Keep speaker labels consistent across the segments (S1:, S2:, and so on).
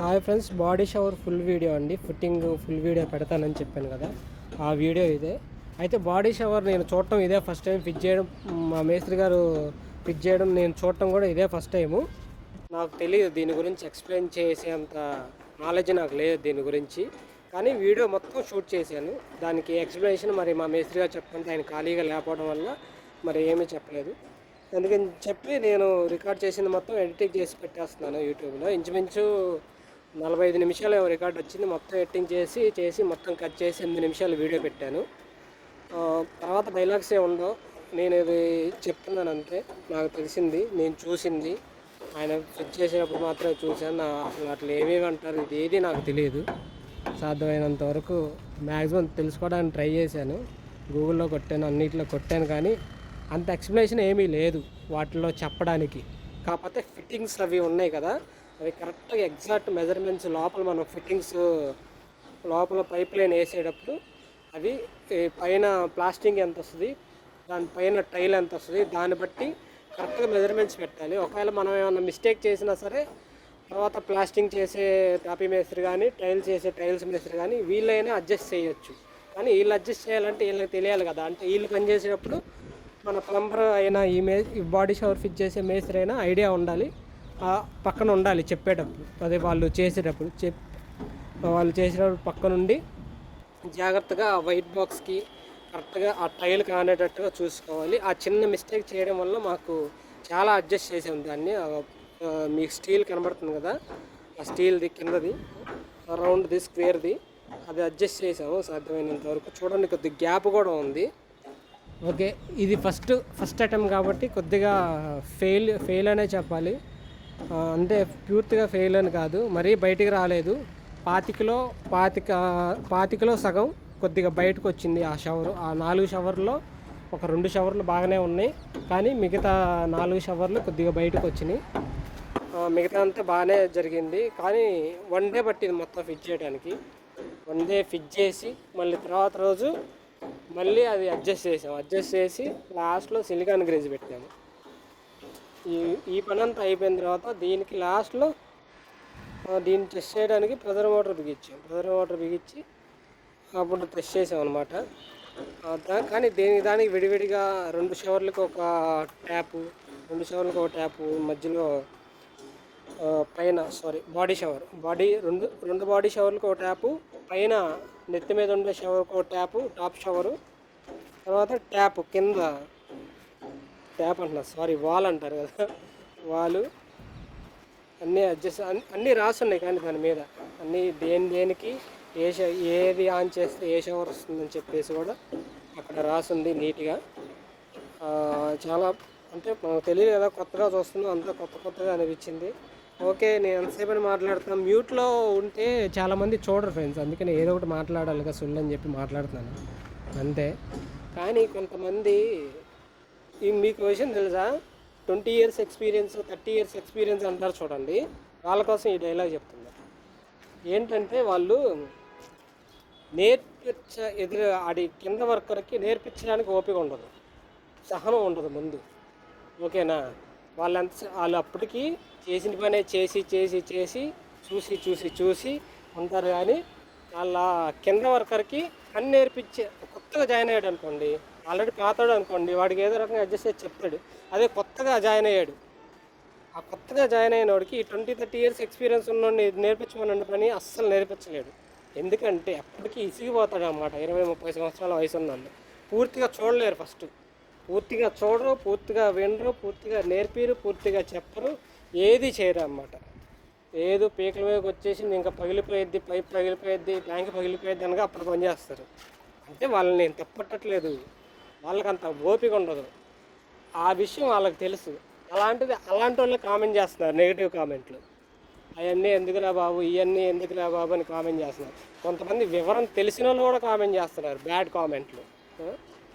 S1: Hi friends body shower full video అండి. Fitting full video పెడతానని చెప్పాను కదా. ఆ వీడియో ఇదే. అయితే బాడీ షవర్ నేను చూడటం ఇదే ఫస్ట్ టైం. ఫిట్ చేయడం మా మేస్త్రి గారు ఫిట్ చేయడం నేను చూడటం కూడా ఇదే ఫస్ట్ టైము. నాకు తెలియదు దీని గురించి ఎక్స్ప్లెయిన్ చేసేంత నాలెడ్జ్ నాకు లేదు దీని గురించి. కానీ వీడియో మొత్తం షూట్ చేశాను. దానికి ఎక్స్ప్లెనేషన్ మరి మా మేస్త్రి గారు చెప్పంటే ఆయన ఖాళీగా లేకపోవడం వల్ల మరి ఏమీ చెప్పలేదు. అందుకని చెప్పి నేను రికార్డ్ చేసింది మొత్తం ఎడిటింగ్ చేసి పెట్టేస్తున్నాను యూట్యూబ్లో. ఇంచుమించు నలభై ఐదు నిమిషాలు ఏమో రికార్డ్ వచ్చింది. మొత్తం ఎడిటింగ్ చేసి చేసి మొత్తం కట్ చేసి ఎనిమిది నిమిషాలు వీడియో పెట్టాను. తర్వాత డైలాగ్స్ ఏ ఉండవు నేను ఇది చెప్తున్నాను అంతే. నాకు తెలిసింది నేను చూసింది. ఆయన ఫిట్ చేసేటప్పుడు మాత్రమే చూశాను. నా అసలు అట్లా ఏమేమి అంటారు ఇది ఏది నాకు తెలియదు. సాధ్యమైనంత వరకు మ్యాక్సిమం తెలుసుకోవడానికి ట్రై చేశాను. గూగుల్లో కొట్టాను అన్నిట్లో కొట్టాను కానీ అంత ఎక్స్ప్లెనేషన్ ఏమీ లేదు వాటిలో చెప్పడానికి. కాకపోతే ఫిట్టింగ్స్ అవి ఉన్నాయి కదా అవి కరెక్ట్గా ఎగ్జాక్ట్ మెజర్మెంట్స్ లోపల మనం ఫిట్టింగ్స్ లోపల పైప్ లైన్ వేసేటప్పుడు అవి పైన ప్లాస్టింగ్ ఎంత వస్తుంది దానిపైన టైల్ ఎంత వస్తుంది దాన్ని బట్టి కరెక్ట్గా మెజర్మెంట్స్ పెట్టాలి. ఒకవేళ మనం ఏమైనా మిస్టేక్ చేసినా సరే తర్వాత ప్లాస్టింగ్ చేసే టాపీ మేస్త్రి కానీ టైల్స్ చేసే టైల్స్ మేస్త్రి కానీ వీళ్ళైనా అడ్జస్ట్ చేయొచ్చు. కానీ వీళ్ళు అడ్జస్ట్ చేయాలంటే వీళ్ళకి తెలియాలి కదా. అంటే వీళ్ళు పని చేసేటప్పుడు మన ప్లంబర్ అయినా ఈ మే బాడీ షవర్ ఫిట్ చేసే మేస్త్రి అయినా ఐడియా ఉండాలి. పక్కన ఉండాలి చెప్పేటప్పుడు. అదే వాళ్ళు చేసేటప్పుడు చెప్ వాళ్ళు చేసేటప్పుడు పక్కనుండి జాగ్రత్తగా ఆ వైట్ బాక్స్కి కరెక్ట్గా ఆ టైల్ కానేటట్టుగా చూసుకోవాలి. ఆ చిన్న మిస్టేక్ చేయడం వల్ల మాకు చాలా అడ్జస్ట్ చేసాం దాన్ని. మీకు స్టీల్ కనబడుతుంది కదా ఆ స్టీల్ది కిందది రౌండ్ది స్క్వేర్ది అది అడ్జస్ట్ చేసాము సాధ్యమైనంత వరకు. చూడండి కొద్ది గ్యాప్ కూడా ఉంది. ఓకే ఇది ఫస్ట్ ఫస్ట్ అటెంప్ట్ కాబట్టి కొద్దిగా ఫెయిల్ ఫెయిల్ అనే చెప్పాలి. అంటే పూర్తిగా ఫెయిల్ అని కాదు మరీ బయటికి రాలేదు. పాతికలో పాతిక పాతికలో సగం కొద్దిగా బయటకు వచ్చింది ఆ షవర్ ఆ నాలుగు షవర్లో ఒక రెండు షవర్లు బాగానే ఉన్నాయి కానీ మిగతా నాలుగు షవర్లు కొద్దిగా బయటకు వచ్చినాయి. మిగతా అంతా బాగానే జరిగింది కానీ వన్ డే పట్టింది మొత్తం ఫిట్ చేయడానికి. వన్ డే ఫిట్ చేసి మళ్ళీ తర్వాత రోజు మళ్ళీ అది అడ్జస్ట్ చేసాం. అడ్జస్ట్ చేసి లాస్ట్లో సిలికాన్ గ్రేజ్ పెట్టాము. ఈ ఈ పని అంతా అయిపోయిన తర్వాత దీనికి లాస్ట్లో దీన్ని టెస్ట్ చేయడానికి ప్రెజర్ మోటార్ బిగించాం. ప్రెజర్ మోటార్ బిగించి అప్పుడు టెస్ట్ చేసాం అనమాట కానీ దేనికి దానికి విడివిడిగా రెండు షవర్లకు ఒక ట్యాపు రెండు షవర్లకు ఒక ట్యాపు మధ్యలో పైన సారీ బాడీ షవర్ బాడీ రెండు రెండు బాడీ షవర్లకు ఒక ట్యాపు పైన నెత్తి మీద ఉండే షవర్కి ఒక ట్యాపు టాప్ షవరు తర్వాత ట్యాప్ కింద ట్యాప్ అంటున్నారు సారీ వాల్ అంటారు కదా. వాలు అన్నీ అడ్జస్ట్ అన్ని అన్నీ రాసి ఉన్నాయి కానీ దాని మీద. అన్నీ దేని దేనికి ఏ ఏది ఆన్ చేస్తే ఏ షవర్ వస్తుందని చెప్పేసి కూడా అక్కడ రాసి ఉంది నీట్గా చాలా అంటే మనకు తెలియదు కదా కొత్తగా చూస్తున్నాం అంతా కొత్త కొత్తగా అనిపించింది. ఓకే నేను ఎంతసేపు అని మాట్లాడుతున్నాను మ్యూట్లో ఉంటే చాలామంది చూడరు ఫ్రెండ్స్ అందుకని ఏదో ఒకటి మాట్లాడాలి కదా సుల్లు అని చెప్పి మాట్లాడుతున్నాను. అంతే. కానీ కొంతమంది ఈ మీకు విషయం తెలుసా? Twenty years experience thirty years experience అంటారు చూడండి. వాళ్ళ కోసం ఈ డైలాగ్ చెప్తుంది ఏంటంటే వాళ్ళు నేర్పించ ఎదురు ఆడి కింద వర్కర్కి నేర్పించడానికి ఓపిక ఉండదు. సహనం ఉండదు ముందు. ఓకేనా? వాళ్ళంత వాళ్ళు అప్పటికి చేసిన పనే చేసి చేసి చేసి చూసి చూసి చూసి ఉంటారు కానీ వాళ్ళ కింద వర్కర్కి అన్ని నేర్పించే కొత్తగా జాయిన్ అయ్యాడు అనుకోండి ఆల్రెడీ పాతాడు అనుకోండి వాడికి ఏదో రకంగా అడ్జస్ట్ చేసి చెప్తాడు. అదే కొత్తగా జాయిన్ అయ్యాడు. ఆ కొత్తగా జాయిన్ అయిన వాడికి ట్వంటీ థర్టీ ఇయర్స్ ఎక్స్పీరియన్స్ ఉన్నోడిని నేర్పించమన్న పని అస్సలు నేర్పించలేడు. ఎందుకంటే ఎప్పటికీ ఇసిగిపోతాడు అన్నమాట ఇరవై ముప్పై సంవత్సరాల వయసు ఉన్నాను పూర్తిగా చూడలేరు ఫస్ట్ పూర్తిగా చూడరు పూర్తిగా వినరు పూర్తిగా నేర్పిరు పూర్తిగా చెప్పరు ఏది చేయరు అన్నమాట. ఏదో పీకల మీదకి వచ్చేసి ఇంకా పగిలిపోయేది పైప్ పగిలిపోయిద్ది ట్యాంక్ పగిలిపోయేది అనగా అప్పుడు పని చేస్తారు. అంటే వాళ్ళని నేను తప్పట్టట్లేదు. వాళ్ళకి అంత ఓపిక ఉండదు. ఆ విషయం వాళ్ళకి తెలుసు. అలాంటిది అలాంటి వాళ్ళు కామెంట్ చేస్తున్నారు నెగిటివ్ కామెంట్లు అవన్నీ ఎందుకురా బాబు? ఇవన్నీ ఎందుకురా బాబు? అని కామెంట్ చేస్తున్నారు. కొంతమంది వివరం తెలిసిన వాళ్ళు కూడా కామెంట్ చేస్తున్నారు బ్యాడ్ కామెంట్లు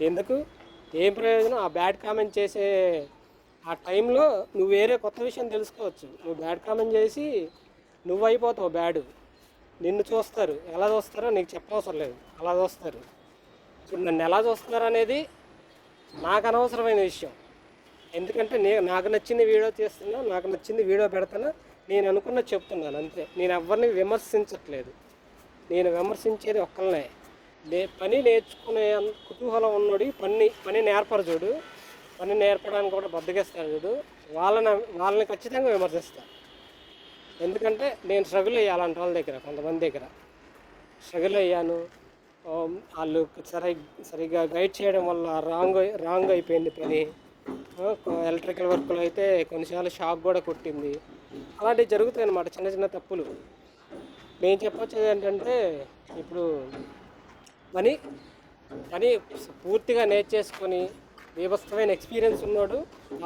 S1: ఎందుకు? ఏం ప్రయోజనం? ఆ బ్యాడ్ కామెంట్ చేసే ఆ టైంలో నువ్వు వేరే కొత్త విషయం తెలుసుకోవచ్చు. నువ్వు బ్యాడ్ కామెంట్ చేసి నువ్వు అయిపోతావు బ్యాడ్ నిన్ను చూస్తారు. ఎలా చూస్తారో నీకు చెప్పవసరం లేదు. అలా చూస్తారు. ఇప్పుడు నన్ను ఎలా చూస్తున్నారు అనేది నాకు అనవసరమైన విషయం. ఎందుకంటే నే నాకు నచ్చింది వీడియో చేస్తున్నా నాకు నచ్చింది వీడియో పెడుతున్నా నేను అనుకున్న చెప్తున్నాను అంతే. నేను ఎవరిని విమర్శించట్లేదు. నేను విమర్శించేది ఒక్కళ్ళనే. నే పని నేర్చుకునే కుతూహలం ఉన్నోడి పని పని నేర్పరు చూడు. పని నేర్పడానికి కూడా బద్దగిస్తాడు చూడు. వాళ్ళని వాళ్ళని ఖచ్చితంగా విమర్శిస్తాను ఎందుకంటే నేను స్ట్రగుల్ అయ్యా అలాంటి వాళ్ళ దగ్గర కొంతమంది దగ్గర. స్ట్రగుల్ అయ్యాను. వాళ్ళు సరి సరిగ్గా గైడ్ చేయడం వల్ల రాంగ్ రాంగ్ అయిపోయింది పని. ఎలక్ట్రికల్ వర్క్లో అయితే కొన్నిసార్లు షాక్ కూడా కొట్టింది. అలాంటివి జరుగుతాయి అన్నమాట చిన్న చిన్న తప్పులు. నేను చెప్పొచ్చేది ఏంటంటే ఇప్పుడు పని పని పూర్తిగా నేర్చేసుకొని బీభత్సమైన ఎక్స్పీరియన్స్ ఉన్నాడు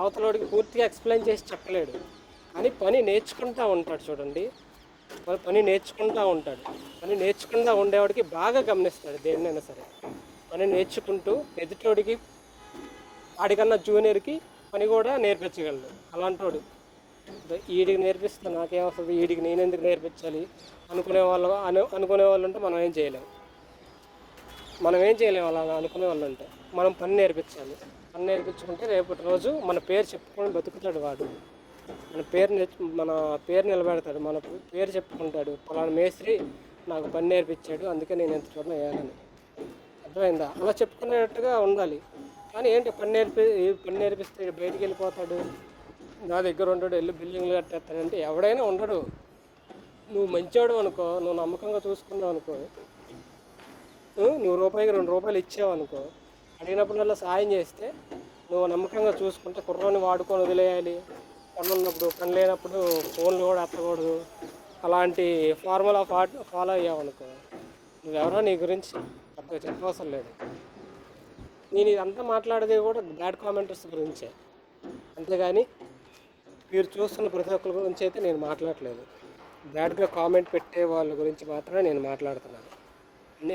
S1: అవతలోడికి పూర్తిగా ఎక్స్ప్లెయిన్ చేసి చెప్పలేడు. కానీ పని నేర్చుకుంటూ ఉంటాడు చూడండి. పని నేర్చుకుంటూ ఉంటాడు. పని నేర్చుకుంటూ ఉండేవాడికి బాగా గమనిస్తాడు దేన్నైనా సరే. పని నేర్చుకుంటూ ఎదుటోడికి వాడికన్నా జూనియర్కి పని కూడా నేర్పించగలడు. అలాంటోడు. ఈడికి నేర్పిస్తే నాకేం వస్తుంది? ఈడికి నేను ఎందుకు నేర్పించాలి? అనుకునే వాళ్ళు అను అనుకునే వాళ్ళు ఉంటే మనం ఏం చేయలేము మనం ఏం చేయలేము అలా అనుకునే వాళ్ళు ఉంటే. మనం పని నేర్పించాలి. పని నేర్పించుకుంటే రేపటి రోజు మన పేరు చెప్పుకొని బతుకుతాడు వాడు. మన పేరు మన పేరు నిలబెడతాడు మన పేరు చెప్పుకుంటాడు. పలానా మేస్త్రి నాకు పని నేర్పించాడు అందుకే నేను ఎంత చూడను అయ్యానని అర్థమైందా? అలా చెప్పుకునేటట్టుగా ఉండాలి. కానీ ఏంటి పని నేర్పి పని నేర్పిస్తే బయటికి వెళ్ళిపోతాడు నా దగ్గర ఉండడు వెళ్ళి బిల్డింగ్లు కట్టేస్తాడంటే ఎవడైనా ఉండడు. నువ్వు మంచివాడు అనుకో నువ్వు నమ్మకంగా చూసుకున్నావు అనుకో నువ్వు రూపాయికి రెండు రూపాయలు ఇచ్చావు అనుకో అడిగినప్పుడల్లా సాయం చేస్తే నువ్వు నమ్మకంగా చూసుకుంటే కుర్రోని వాడుకొని వదిలేయాలి. పని ఉన్నప్పుడు పని లేనప్పుడు ఫోన్లు కూడా ఎత్తకూడదు అలాంటి ఫార్ములా ఫా ఫాలో అయ్యావు అనుకో నువ్వెవరో నీ గురించి పెద్దగా చెప్పవసరం లేదు. నేను ఇదంతా మాట్లాడేది కూడా బ్యాడ్ కామెంటర్స్ గురించే. అంతేగాని మీరు చూస్తున్న ప్రతి ఒక్కరి గురించి అయితే నేను మాట్లాడట్లేదు. బ్యాడ్గా కామెంట్ పెట్టే వాళ్ళ గురించి మాత్రమే నేను మాట్లాడుతున్నాను.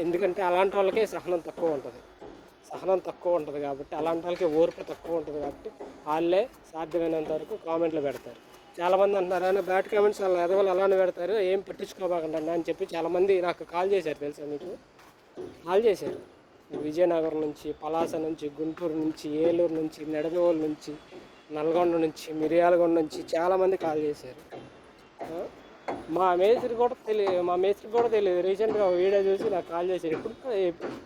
S1: ఎందుకంటే అలాంటి వాళ్ళకే సహనం తక్కువ ఉంటుంది. సహనం తక్కువ ఉంటుంది కాబట్టి అలాంటి వాళ్ళకి ఓర్పు తక్కువ ఉంటుంది కాబట్టి వాళ్ళే సాధ్యమైనంత వరకు కామెంట్లు పెడతారు. చాలామంది అంటున్నారు ఆయన బ్యాడ్ కామెంట్స్ వాళ్ళ ఎదవలు అలానే పెడతారు ఏం పట్టించుకోబాకండి అని చెప్పి చాలామంది నాకు కాల్ చేశారు తెలుసా మీకు? కాల్ చేశారు. విజయనగరం నుంచి పలాస నుంచి గుంటూరు నుంచి ఏలూరు నుంచి నెడదవోలు నుంచి నల్గొండ నుంచి మిరియాలగొండ నుంచి చాలామంది కాల్ చేశారు. మా మేస్త్రి కూడా తెలియదు మా మేస్త్రి కూడా తెలియదు రీసెంట్గా వీడియో చూసి నాకు కాల్ చేశారు. ఇప్పుడు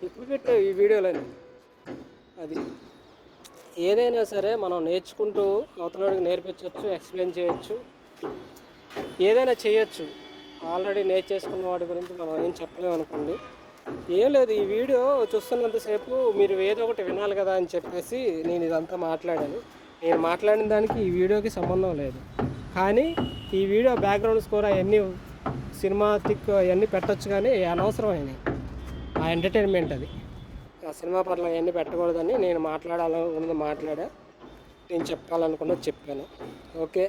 S1: ఇప్పుడు పెట్టే ఈ వీడియోలో అది ఏదైనా సరే మనం నేర్చుకుంటూ అవతలడికి నేర్పించవచ్చు ఎక్స్ప్లెయిన్ చేయొచ్చు. ఏదైనా చేయొచ్చు. ఆల్రెడీ నేర్చేసుకున్న వాటి గురించి మనం ఏం చెప్పలేము అనుకోండి. ఏం లేదు ఈ వీడియో చూస్తున్నంతసేపు మీరు ఏదో ఒకటి వినాలి కదా అని చెప్పేసి నేను ఇదంతా మాట్లాడాను. నేను మాట్లాడిన దానికి ఈ వీడియోకి సంబంధం లేదు. కానీ ఈ వీడియో బ్యాక్గ్రౌండ్ స్కోర్ అవన్నీ సినిమాటిక్ అవన్నీ పెట్టొచ్చు కానీ అనవసరమైనవి. ఆ ఎంటర్టైన్మెంట్ అది. సినిమా పట్ల అవన్నీ పెట్టకూడదని నేను మాట్లాడాలనుకున్నది మాట్లాడా. నేను చెప్పాలనుకున్నది చెప్పాను. ఓకే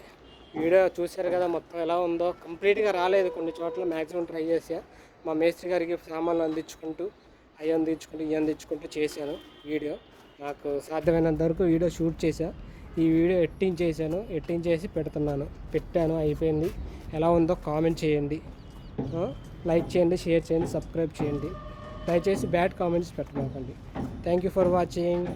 S1: వీడియో చూశారు కదా మొత్తం ఎలా ఉందో. కంప్లీట్గా రాలేదు కొన్ని చోట్ల మ్యాక్సిమం ట్రై చేసా మా మేస్త్రి గారికి సామాన్లు అందించుకుంటూ అవి అందించుకుంటూ ఇవి అందించుకుంటూ చేశాను వీడియో. నాకు సాధ్యమైనంత వరకు వీడియో షూట్ చేశా. ఈ వీడియో ఎట్టింగ్ చేశాను. ఎట్టింగ్ చేసి పెడుతున్నాను. పెట్టాను అయిపోయింది. ఎలా ఉందో కామెంట్ చేయండి. లైక్ చేయండి షేర్ చేయండి సబ్స్క్రైబ్ చేయండి. దయచేసి bad comments పెట్టమాకండి. Thank you for watching.